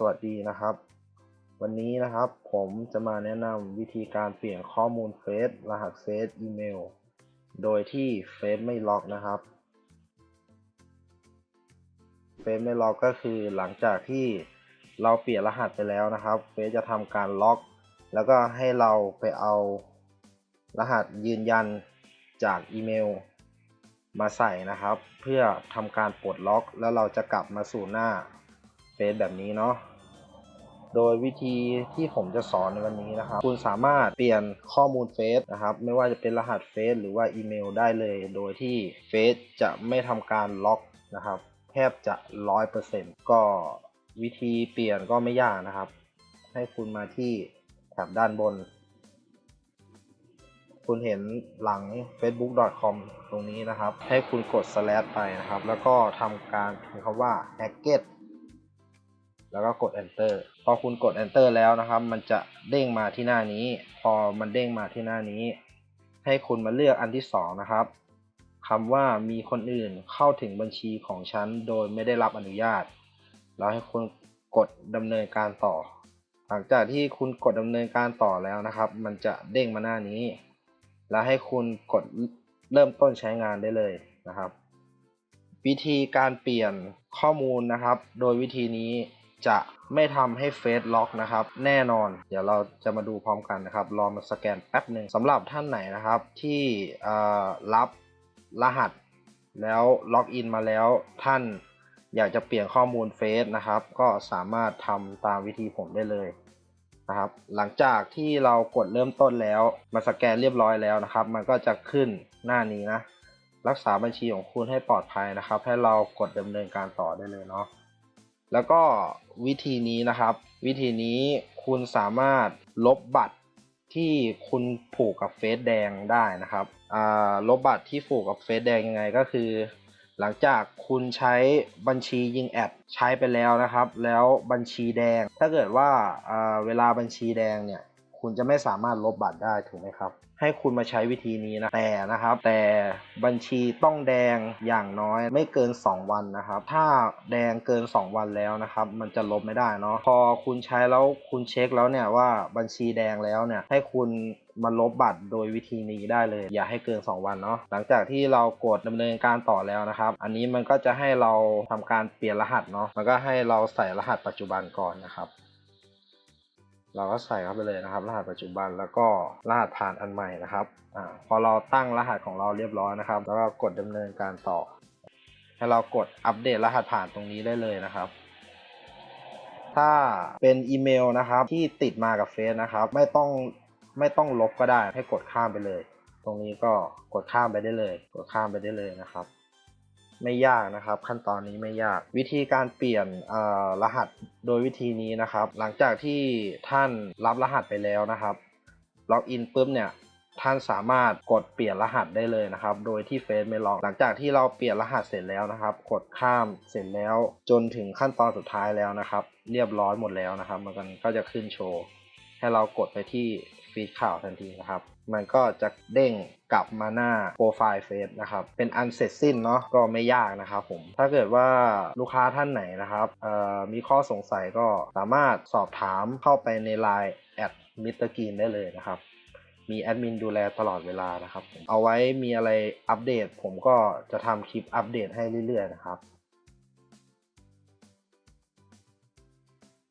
สวัสดีนะครับ วันนี้นะครับผมจะมาแนะนำวิธีการเปลี่ยนข้อมูลเฟซรหัสเฟซอีเมล โดยที่เฟซไม่ล็อกนะครับเฟซไม่ล็อกก็คือหลังจากที่เราเปลี่ยนรหัสไปแล้วนะครับเฟซจะทำการล็อก แล้วก็ให้เราไปเอารหัสยืนยันจากอีเมล มาใส่นะครับ เพื่อทำการปลดล็อก แล้วเราจะกลับมาสู่หน้าเฟซแบบนี้เนาะ โดยวิธีที่ผมจะสอนในวันนี้นะครับ คุณสามารถเปลี่ยนข้อมูลเฟซนะครับ ไม่ว่าจะเป็นรหัสเฟซหรือว่าอีเมลได้เลย โดยที่เฟซจะไม่ทำการล็อกนะครับแทบจะร้อยเปอร์เซ็นต์ก็วิธีเปลี่ยนก็ไม่ยากนะครับ ให้คุณมาที่แถบด้านบน คุณเห็นหลัง facebook.com ตรงนี้นะครับ ให้คุณกด slash ไปนะครับ แล้วก็ทำการพิมพ์คำว่า hacket แล้วก็กด enter พอคุณกด enter แล้วนะครับ มันจะเด้งมาที่หน้านี้ พอมันเด้งมาที่หน้านี้ ให้คุณมาเลือกอันที่สองนะครับคำว่ามีคนอื่นเข้าถึงบัญชีของฉันโดยไม่ได้รับอนุญาต แล้วให้คุณกดดำเนินการต่อ หลังจากที่คุณกดดำเนินการต่อแล้วนะครับ มันจะเด้งมาหน้านี้ แล้วให้คุณกดเริ่มต้นใช้งานได้เลยนะครับ วิธีการเปลี่ยนข้อมูลนะครับ โดยวิธีนี้ จะไม่ทำให้เฟซล็อกนะครับ แน่นอน เดี๋ยวเราจะมาดูพร้อมกันนะครับ รอมาสแกนแป๊บหนึ่งสำหรับท่านไหนนะครับ ที่รับรหัส แล้วล็อกอินมาแล้วท่านอยากจะเปลี่ยนข้อมูลเฟซนะครับ ก็สามารถทำตามวิธีผมได้เลยนะครับ หลังจากที่เรากดเริ่มต้นแล้ว มาสแกนเรียบร้อยแล้วนะครับ มันก็จะขึ้นหน้านี้นะ รักษาบัญชีของคุณให้ปลอดภัยนะครับ ให้เรากดดำเนินการต่อได้เลยเนาะ แล้วก็วิธีนี้นะครับ วิธีนี้คุณสามารถลบบัตรที่คุณผูกกับเฟซแดงได้นะครับลบบัตรที่ผูกกับเฟซแดงยังไงก็คือ หลังจากคุณใช้บัญชียิงแอดใช้ไปแล้วนะครับ แล้วบัญชีแดง ถ้าเกิดว่าเวลาบัญชีแดงเนี่ย คุณจะไม่สามารถลบบัตรได้ถูกไหมครับ ให้คุณมาใช้วิธีนี้นะแต่นะครับ แต่บัญชีต้องแดงอย่างน้อยไม่เกิน 2 วันนะครับ ถ้าแดงเกิน 2 วันแล้วนะครับ มันจะลบไม่ได้เนาะพอคุณใช้แล้วคุณเช็คแล้วเนี่ยว่าบัญชีแดงแล้วเนี่ยให้คุณมาลบบัตรโดยวิธีนี้ได้เลย อย่าให้เกิน 2 วันเนาะหลังจากที่เรากดดำเนินการต่อแล้วนะครับ อันนี้มันก็จะให้เราทำการเปลี่ยนรหัสเนาะมันก็ให้เราใส่รหัสปัจจุบันก่อนนะครับ เราก็ใส่เข้าไปเลยนะครับ รหัสปัจจุบันแล้วก็รหัสผ่านอันใหม่นะครับอพอเราตั้งรหัสของเราเรียบร้อยนะครับ แล้วก็กดดำเนินการต่อ ให้เรากดอัปเดตรหัสผ่านตรงนี้ได้เลยนะครับ ถ้าเป็นอีเมลนะครับที่ติดมากับเฟซนะครับ ไม่ต้องไม่ต้องลบก็ได้ให้กดข้ามไปเลย ตรงนี้ก็กดข้ามไปได้เลย กดข้ามไปได้เลยนะครับ ไม่ยากนะครับ ขั้นตอนนี้ไม่ยาก วิธีการเปลี่ยนรหัสโดยวิธีนี้นะครับ หลังจากที่ท่านรับรหัสไปแล้วนะครับล็อกอินปุ๊บเนี่ยท่านสามารถกดเปลี่ยนรหัสได้เลยนะครับ โดยที่เฟซไม่ล็อกหลังจากที่เราเปลี่ยนรหัสเสร็จแล้วนะครับ กดข้ามเสร็จแล้ว จนถึงขั้นตอนสุดท้ายแล้วนะครับ เรียบร้อยหมดแล้วนะครับ มันก็จะขึ้นโชว์ให้เรากดไปที่ ฟีดข่าวทันทีนะครับ มันก็จะเด้งกลับมาหน้าโปรไฟล์เฟซนะครับ เป็นอันเสร็จสิ้นเนาะก็ไม่ยากนะครับผม ถ้าเกิดว่าลูกค้าท่านไหนนะครับมีข้อสงสัยก็สามารถสอบถามเข้าไปใน Line แอดมิสเตอร์กีนได้เลยนะครับมีแอดมินดูแลตลอดเวลานะครับ เอาไว้มีอะไรอัปเดต ผมก็จะทำคลิปอัปเดตให้เรื่อยๆนะครับ